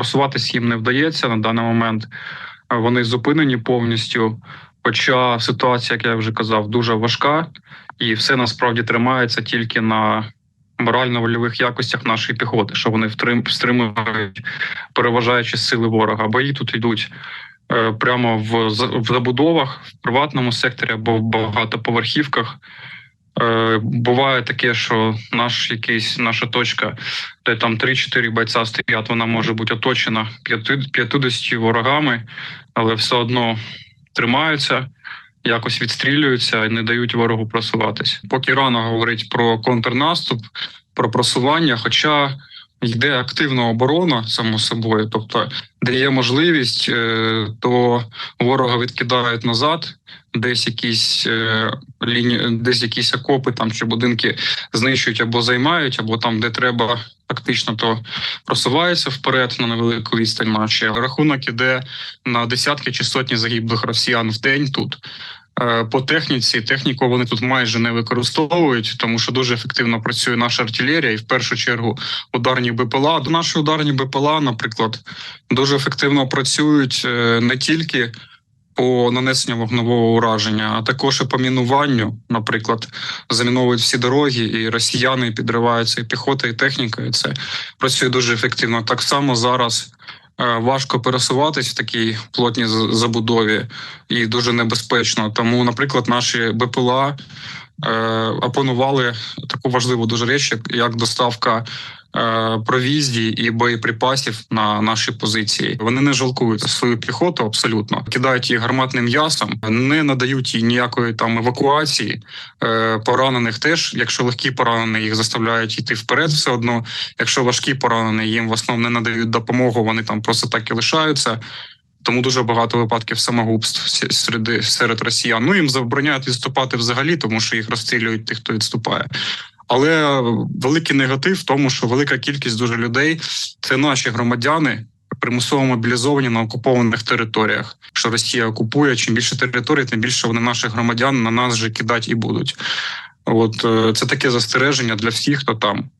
просуватись їм не вдається на даний момент. Вони зупинені повністю. Хоча ситуація, як я вже казав, дуже важка, і все насправді тримається тільки на морально-вольових якостях нашої піхоти, що вони втрим- стримують переважаючі сили ворога. Бої тут йдуть е, прямо в забудовах, в приватному секторі або в багатоповерхівках. Е, Буває таке, що наш якийсь наша точка, де там 3-4 бойця стоять, вона може бути оточена 5 50 ворогами, але все одно тримаються, якось відстрілюються і не дають ворогу просуватись. Поки рано говорить про контрнаступ, про просування, хоча йде активна оборона, само собою, тобто, де є можливість, е, то ворога відкидають назад, десь якісь е, лінії, десь якісь окопи там чи будинки знищують або займають, або там, де треба тактично, то просуваються вперед на невелику відстань. Наші рахунок іде на десятки чи сотні загиблих росіян в день тут. Е, По техніці техніку вони тут майже не використовують, тому що дуже ефективно працює наша артилерія, і в першу чергу ударні БПЛА. Наші ударні БПЛА, наприклад, дуже ефективно працюють е, не тільки по нанесенню вогневого ураження, а також і по мінуванню. Наприклад, заміновують всі дороги, і росіяни підриваються і піхота, і техніка. І це працює дуже ефективно. Так само зараз важко пересуватись в такій плотній забудові і дуже небезпечно. Тому, наприклад, наші БПЛА е, опанували таку важливу дуже річ, як доставка. Е, Провізії і боєприпасів на наші позиції вони не жалкують свою піхоту абсолютно кидають її гарматним м'ясом, не надають їй ніякої там евакуації. Е, Поранених теж, якщо легкі поранені, їх заставляють йти вперед, все одно. Якщо важкі поранені, їм в основному не надають допомогу, вони там просто так і лишаються. Тому дуже багато випадків самогубств серед, серед росіян. Ну їм забороняють відступати взагалі, тому що їх розстрілюють тих, хто відступає. Але великий негатив в тому, що велика кількість дуже людей це наші громадяни. Примусово мобілізовані на окупованих територіях. Що Росія окупує, чим більше територій, тим більше вони наших громадян на нас же кидати і будуть. От е, це таке застереження для всіх, хто там.